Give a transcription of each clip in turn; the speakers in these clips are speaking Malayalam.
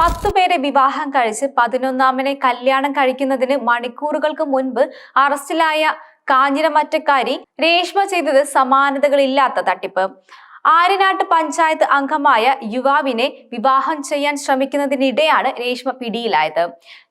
പത്തു പേരെ വിവാഹം കഴിച്ച് പതിനൊന്നാമനെ കല്യാണം കഴിക്കുന്നതിന് മണിക്കൂറുകൾക്ക് മുൻപ് അറസ്റ്റിലായ കാഞ്ഞിരമറ്റക്കാരി രേഷ്മ ചെയ്തത് സമാനതകളില്ലാത്ത തട്ടിപ്പ്. ആര്യനാട്ട് പഞ്ചായത്ത് അംഗമായ യുവാവിനെ വിവാഹം ചെയ്യാൻ ശ്രമിക്കുന്നതിനിടെയാണ് രേഷ്മ പിടിയിലായത്.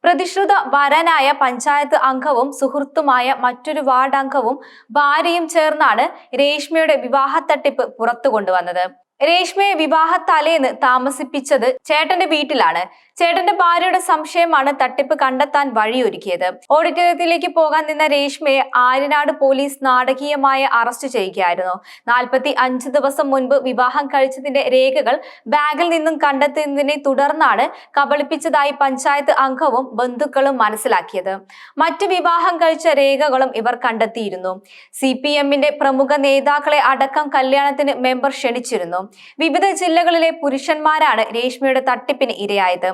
പ്രതിശ്രുത വരനായ പഞ്ചായത്ത് അംഗവും സുഹൃത്തുമായ മറ്റൊരു വാർഡ് അംഗവും ഭാര്യയും ചേർന്നാണ് രേഷ്മയുടെ വിവാഹ തട്ടിപ്പ് പുറത്തു കൊണ്ടുവന്നത് രേഷ്മയെ വിവാഹ തലേന്ന് താമസിപ്പിച്ചത് ചേട്ടന്റെ വീട്ടിലാണ്. ചേട്ടന്റെ ഭാര്യയുടെ സംശയമാണ് തട്ടിപ്പ് കണ്ടെത്താൻ വഴിയൊരുക്കിയത്. ഓഡിറ്റോറിയത്തിലേക്ക് പോകാൻ നിന്ന രേഷ്മയെ ആര്യനാട് പോലീസ് നാടകീയമായി അറസ്റ്റ് ചെയ്യുകയായിരുന്നു. നാൽപ്പത്തി അഞ്ച് ദിവസം മുൻപ് വിവാഹം കഴിച്ചതിന്റെ രേഖകൾ ബാഗിൽ നിന്നും കണ്ടെത്തുന്നതിനെ തുടർന്നാണ് കബളിപ്പിച്ചതായി പഞ്ചായത്ത് അംഗവും ബന്ധുക്കളും മനസ്സിലാക്കിയത്. മറ്റു വിവാഹം കഴിച്ച രേഖകളും ഇവർ കണ്ടെത്തിയിരുന്നു. സി പ്രമുഖ നേതാക്കളെ അടക്കം കല്യാണത്തിന് മെമ്പർ ക്ഷണിച്ചിരുന്നു. വിവിധ ജില്ലകളിലെ പുരുഷന്മാരാണ് രേഷ്മയുടെ തട്ടിപ്പിന് ഇരയായത്.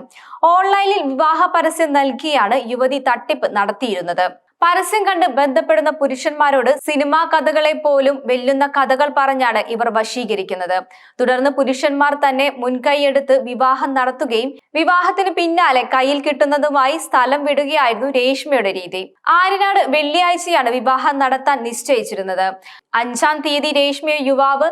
ഓൺലൈനിൽ വിവാഹ പരസ്യം നൽകിയാണ് യുവതി തട്ടിപ്പ് നടത്തിയിരുന്നത്. പരസ്യം കണ്ട് ബന്ധപ്പെടുന്ന പുരുഷന്മാരോട് സിനിമാ കഥകളെ പോലും വെല്ലുന്ന കഥകൾ പറഞ്ഞാണ് ഇവർ വശീകരിക്കുന്നത്. തുടർന്ന് പുരുഷന്മാർ തന്നെ മുൻകൈയെടുത്ത് വിവാഹം നടത്തുകയും വിവാഹത്തിന് പിന്നാലെ കയ്യിൽ കിട്ടുന്നതുമായി സ്ഥലം വിടുകയായിരുന്നു രേഷ്മയുടെ രീതി. ആര്യനാട് വെള്ളിയാഴ്ചയാണ് വിവാഹം നടത്താൻ നിശ്ചയിച്ചിരുന്നത്. അഞ്ചാം തീയതി രേഷ്മയെ യുവാവ്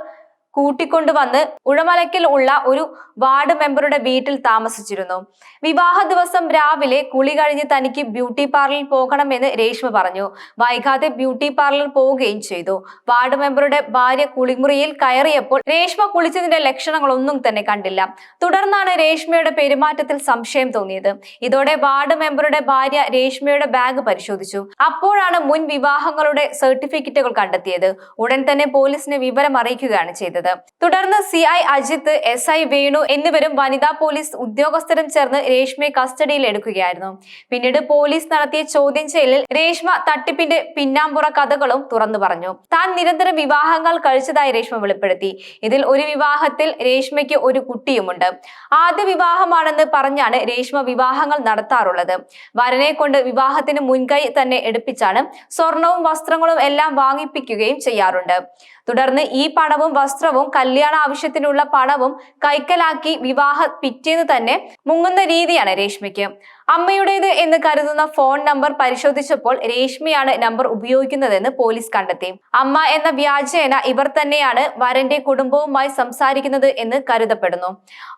കൂട്ടിക്കൊണ്ടുവന്ന് ഉഴമലക്കിൽ ഉള്ള ഒരു വാർഡ് മെമ്പറുടെ വീട്ടിൽ താമസിച്ചിരുന്നു. വിവാഹ ദിവസം രാവിലെ കുളി കഴിഞ്ഞ് തനിക്ക് ബ്യൂട്ടി പാർലറിൽ പോകണമെന്ന് രേഷ്മ പറഞ്ഞു. വൈകാതെ ബ്യൂട്ടി പാർലറിൽ പോവുകയും ചെയ്തു. വാർഡ് മെമ്പറുടെ ഭാര്യ കുളിമുറിയിൽ കയറിയപ്പോൾ രേഷ്മ കുളിച്ചതിന്റെ ലക്ഷണങ്ങളൊന്നും തന്നെ കണ്ടില്ല. തുടർന്നാണ് രേഷ്മയുടെ പെരുമാറ്റത്തിൽ സംശയം തോന്നിയത്. ഇതോടെ വാർഡ് മെമ്പറുടെ ഭാര്യ രേഷ്മയുടെ ബാഗ് പരിശോധിച്ചു. അപ്പോഴാണ് മുൻ വിവാഹങ്ങളുടെ സർട്ടിഫിക്കറ്റുകൾ കണ്ടെത്തിയത്. ഉടൻ തന്നെ പോലീസിനെ വിവരം അറിയിക്കുകയാണ് ചെയ്തത്. തുടർന്ന് C I Ajith S I Venu എന്നിവരും വനിതാ പോലീസ് ഉദ്യോഗസ്ഥരും ചേർന്ന് രേഷ്മയെ കസ്റ്റഡിയിൽ എടുക്കുകയായിരുന്നു. പിന്നീട് പോലീസ് നടത്തിയ ചോദ്യം ചെയ്യലിൽ രേഷ്മ തട്ടിപ്പിന്റെ പിന്നാമ്പുറ കഥകളും തുറന്നു പറഞ്ഞു. താൻ നിരന്തരം വിവാഹങ്ങൾ കഴിച്ചതായി രേഷ്മ വെളിപ്പെടുത്തി. ഇതിൽ ഒരു വിവാഹത്തിൽ രേഷ്മയ്ക്ക് ഒരു കുട്ടിയുമുണ്ട്. ആദ്യ വിവാഹമാണെന്ന് പറഞ്ഞാണ് രേഷ്മ വിവാഹങ്ങൾ നടത്താറുള്ളത്. വരനെ കൊണ്ട് വിവാഹത്തിന് മുൻകൈ തന്നെ എടുപ്പിച്ചാണ് സ്വർണവും വസ്ത്രങ്ങളും എല്ലാം വാങ്ങിപ്പിക്കുകയും ചെയ്യാറുണ്ട്. തുടർന്ന് ഈ പണവും വസ്ത്രവും കല്യാണ ആവശ്യത്തിനുള്ള പണവും കൈക്കലാക്കി വിവാഹ പിറ്റേന്ന് തന്നെ മുങ്ങുന്ന രീതിയാണ് രേഷ്മയ്ക്ക്. അമ്മയുടേത് എന്ന് കരുതുന്ന ഫോൺ നമ്പർ പരിശോധിച്ചപ്പോൾ രേഷ്മയാണ് നമ്പർ ഉപയോഗിക്കുന്നതെന്ന് പോലീസ് കണ്ടെത്തി. അമ്മ എന്ന വ്യാജേന ഇവർ തന്നെയാണ് വരന്റെ കുടുംബവുമായി സംസാരിക്കുന്നത് എന്ന് കരുതപ്പെടുന്നു.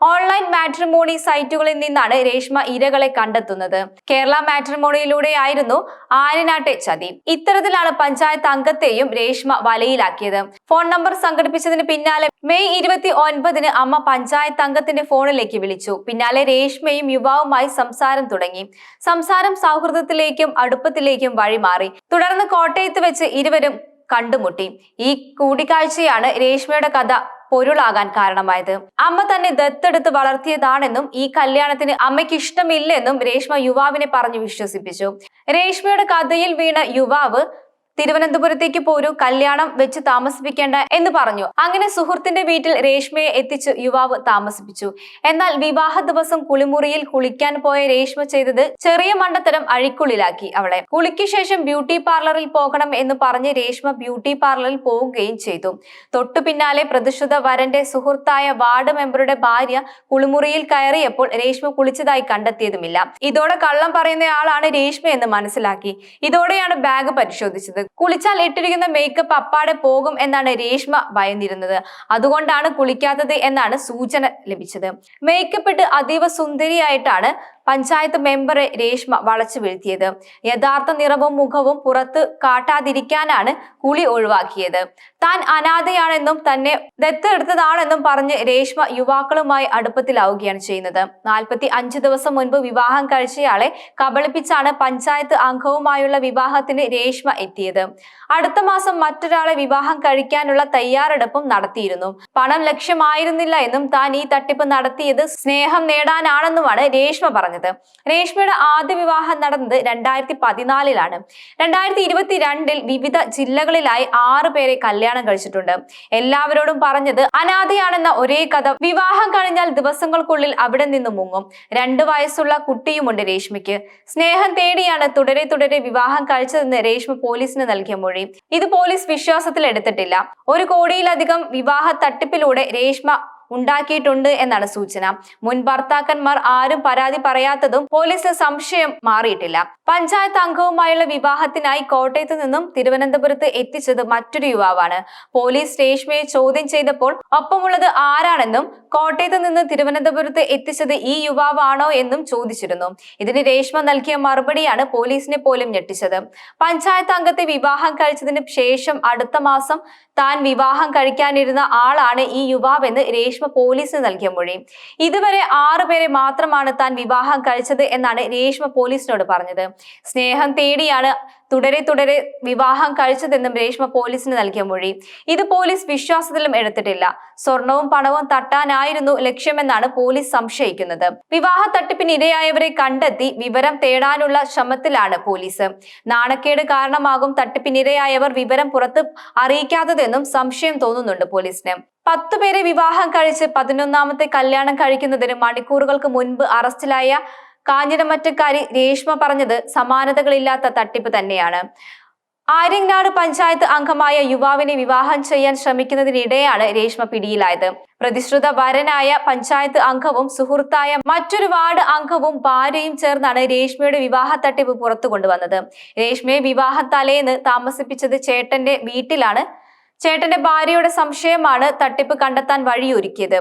ഓൺലൈൻ മാട്രിമോണി സൈറ്റുകളിൽ നിന്നാണ് രേഷ്മ ഇരകളെ കണ്ടെത്തുന്നത്. കേരള മാട്രിമോണിയിലൂടെയായിരുന്നു ആര്യനാട്ടെ ചതി. ഇത്തരത്തിലാണ് പഞ്ചായത്ത് അംഗത്തെയും രേഷ്മ വലയിലാക്കിയത്. ഫോൺ നമ്പർ സംഘടിപ്പിച്ചതിന് പിന്നാലെ മെയ് ഇരുപത്തി ഒൻപതിന് അമ്മ പഞ്ചായത്ത് അംഗത്തിന്റെ ഫോണിലേക്ക് വിളിച്ചു. പിന്നാലെ രേഷ്മയും യുവാവുമായി സംസാരം തുടങ്ങി. സംസാരം സൗഹൃദത്തിലേക്കും അടുപ്പത്തിലേക്കും വഴിമാറി. തുടർന്ന് കോട്ടയത്ത് വെച്ച് ഇരുവരും കണ്ടുമുട്ടി. ഈ കൂടിക്കാഴ്ചയാണ് രേഷ്മയുടെ കഥ പൊരുളാകാൻ കാരണമായത്. അമ്മ തന്നെ ദത്തെടുത്ത് വളർത്തിയതാണെന്നും ഈ കല്യാണത്തിന് അമ്മയ്ക്ക് ഇഷ്ടമില്ലെന്നും രേഷ്മ യുവാവിനെ പറഞ്ഞു വിശ്വസിപ്പിച്ചു. രേഷ്മയുടെ കഥയിൽ വീണ യുവാവ് തിരുവനന്തപുരത്തേക്ക് പോരൂ കല്യാണം വെച്ച് താമസിപ്പിക്കേണ്ട എന്ന് പറഞ്ഞു. അങ്ങനെ സുഹൃത്തിന്റെ വീട്ടിൽ രേഷ്മയെ എത്തിച്ച് യുവാവ് താമസിപ്പിച്ചു. എന്നാൽ വിവാഹ ദിവസം കുളിമുറിയിൽ കുളിക്കാൻ പോയ രേഷ്മ ചെയ്തത് ചെറിയ മണ്ടത്തരം അഴിക്കുള്ളിലാക്കി അവളെ. കുളിക്ക് ശേഷം ബ്യൂട്ടി പാർലറിൽ പോകണം എന്ന് പറഞ്ഞ് രേഷ്മ ബ്യൂട്ടി പാർലറിൽ പോവുകയും ചെയ്തു. തൊട്ടു പിന്നാലെ പ്രതിഷ്ഠിത വരന്റെ സുഹൃത്തായ വാർഡ് മെമ്പറുടെ ഭാര്യ കുളിമുറിയിൽ കയറിയപ്പോൾ രേഷ്മ കുളിച്ചതായി കണ്ടെത്തിയതുമില്ല. ഇതോടെ കള്ളം പറയുന്നയാളാണ് രേഷ്മ എന്ന് മനസ്സിലാക്കി. ഇതോടെയാണ് ബാഗ് പരിശോധിച്ചത്. കുളിച്ചാൽ ഇട്ടിരിക്കുന്ന മേക്കപ്പ് അപ്പാടെ പോകും എന്നാണ് രേഷ്മ ഭയന്നിരുന്നത്. അതുകൊണ്ടാണ് കുളിക്കാത്തത് എന്നാണ് സൂചന ലഭിച്ചത്. മേക്കപ്പ് ഇട്ട് അതീവ സുന്ദരിയായിട്ടാണ് പഞ്ചായത്ത് മെമ്പറെ രേഷ്മ വളച്ചു വീഴ്ത്തിയത്. യഥാർത്ഥ നിറവും മുഖവും പുറത്ത് കാട്ടാതിരിക്കാനാണ് കുളി ഒഴിവാക്കിയത്. താൻ അനാഥയാണെന്നും തന്നെ ദത്തെടുത്തതാണെന്നും പറഞ്ഞ് രേഷ്മ യുവാക്കളുമായി അടുപ്പത്തിലാവുകയാണ് ചെയ്യുന്നത്. നാൽപ്പത്തി അഞ്ച് ദിവസം മുൻപ് വിവാഹം കഴിച്ചയാളെ കബളിപ്പിച്ചാണ് പഞ്ചായത്ത് അംഗവുമായുള്ള വിവാഹത്തിന് രേഷ്മ എത്തിയത്. അടുത്ത മാസം മറ്റൊരാളെ വിവാഹം കഴിക്കാനുള്ള തയ്യാറെടുപ്പും നടത്തിയിരുന്നു. പണം ലക്ഷ്യമായിരുന്നില്ല എന്നും താൻ ഈ തട്ടിപ്പ് നടത്തിയത് സ്നേഹം നേടാനാണെന്നുമാണ് രേഷ്മ പറഞ്ഞത്. രേഷ്മയുടെ ആദ്യ വിവാഹം നടന്നത് രണ്ടായിരത്തി പതിനാലിലാണ് രണ്ടായിരത്തി ഇരുപത്തിരണ്ടിൽ വിവിധ ജില്ലകളിലായി ആറു പേരെ കല്യാണം കഴിച്ചിട്ടുണ്ട്. എല്ലാവരോടും പറഞ്ഞത് അനാഥയാണെന്ന ഒരേ കഥ. വിവാഹം കഴിഞ്ഞാൽ ദിവസങ്ങൾക്കുള്ളിൽ അവിടെ നിന്ന് മുങ്ങും. രണ്ടു വയസ്സുള്ള കുട്ടിയുമുണ്ട് രേഷ്മയ്ക്ക്. സ്നേഹം തേടിയാണ് തുടരെ തുടരെ വിവാഹം കഴിച്ചതെന്ന് രേഷ്മ പോലീസിന് നൽകിയ മൊഴി. ഇത് പോലീസ് വിശ്വാസത്തിൽ എടുത്തിട്ടില്ല. ഒരു കോടിയിലധികം വിവാഹ തട്ടിപ്പിലൂടെ രേഷ്മ ഉണ്ടാക്കിയിട്ടുണ്ട് എന്നാണ് സൂചന. മുൻ ഭർത്താക്കന്മാർ ആരും പരാതി പറയാത്തതും പോലീസിന് സംശയം മാറിയിട്ടില്ല. പഞ്ചായത്ത് അംഗവുമായുള്ള വിവാഹത്തിനായി കോട്ടയത്ത് നിന്നും തിരുവനന്തപുരത്ത് എത്തിച്ചത് മറ്റൊരു യുവാവാണ്. പോലീസ് രേഷ്മയെ ചോദ്യം ചെയ്തപ്പോൾ ഒപ്പമുള്ളത് ആരാണെന്നും കോട്ടയത്ത് നിന്ന് തിരുവനന്തപുരത്ത് എത്തിച്ചത് ഈ യുവാവാണോ എന്നും ചോദിച്ചിരുന്നു. ഇതിന് രേഷ്മ നൽകിയ മറുപടിയാണ് പോലീസിനെ പോലും ഞെട്ടിച്ചത്. പഞ്ചായത്ത് അംഗത്തെ വിവാഹം കഴിച്ചതിന് ശേഷം അടുത്ത മാസം താൻ വിവാഹം കഴിക്കാനിരുന്ന ആളാണ് ഈ യുവാവെന്ന് രേഷ്മ പോലീസിന് നൽകിയ മൊഴി. ഇതുവരെ ആറുപേരെ മാത്രമാണ് താൻ വിവാഹം കഴിച്ചത് എന്നാണ് രേഷ്മ പോലീസിനോട് പറഞ്ഞത്. സ്നേഹം തേടിയാണ് തുടരെ തുടരെ വിവാഹം കഴിച്ചതെന്നും രേഷ്മ പോലീസിന് നൽകിയ മൊഴി. ഇത് പോലീസ് വിശ്വാസത്തിലും എടുത്തിട്ടില്ല. സ്വർണവും പണവും തട്ടാനായിരുന്നു ലക്ഷ്യമെന്നാണ് പോലീസ് സംശയിക്കുന്നത്. വിവാഹ തട്ടിപ്പിന് ഇരയായവരെ കണ്ടെത്തി വിവരം തേടാനുള്ള ശ്രമത്തിലാണ് പോലീസ്. നാണക്കേട് കാരണമാകും തട്ടിപ്പിനിരയായവർ വിവരം പുറത്ത് അറിയിക്കാത്തതെന്നും സംശയം തോന്നുന്നുണ്ട് പോലീസിന്. പത്തു പേരെ വിവാഹം കഴിച്ച് പതിനൊന്നാമത്തെ കല്യാണം കഴിക്കുന്നതിന് മണിക്കൂറുകൾക്ക് മുൻപ് അറസ്റ്റിലായ കാഞ്ഞിരമറ്റക്കാരി രേഷ്മ പറഞ്ഞത് സമാനതകളില്ലാത്ത തട്ടിപ്പ് തന്നെയാണ്. ആര്യങ്ങാട് പഞ്ചായത്ത് അംഗമായ യുവാവിനെ വിവാഹം ചെയ്യാൻ ശ്രമിക്കുന്നതിനിടെയാണ് രേഷ്മ പിടിയിലായത്. പ്രതിശ്രുത വരനായ പഞ്ചായത്ത് അംഗവും സുഹൃത്തായ മറ്റൊരു വാർഡ് അംഗവും ഭാര്യയും ചേർന്നാണ് രേഷ്മയുടെ വിവാഹ തട്ടിപ്പ് പുറത്തു കൊണ്ടുവന്നത്. രേഷ്മയെ വിവാഹ തലേന്ന് താമസിപ്പിച്ചത് ചേട്ടന്റെ വീട്ടിലാണ്. ചേട്ടന്റെ ഭാര്യയുടെ സംശയമാണ് തട്ടിപ്പ് കണ്ടെത്താൻ വഴിയൊരുക്കിയത്.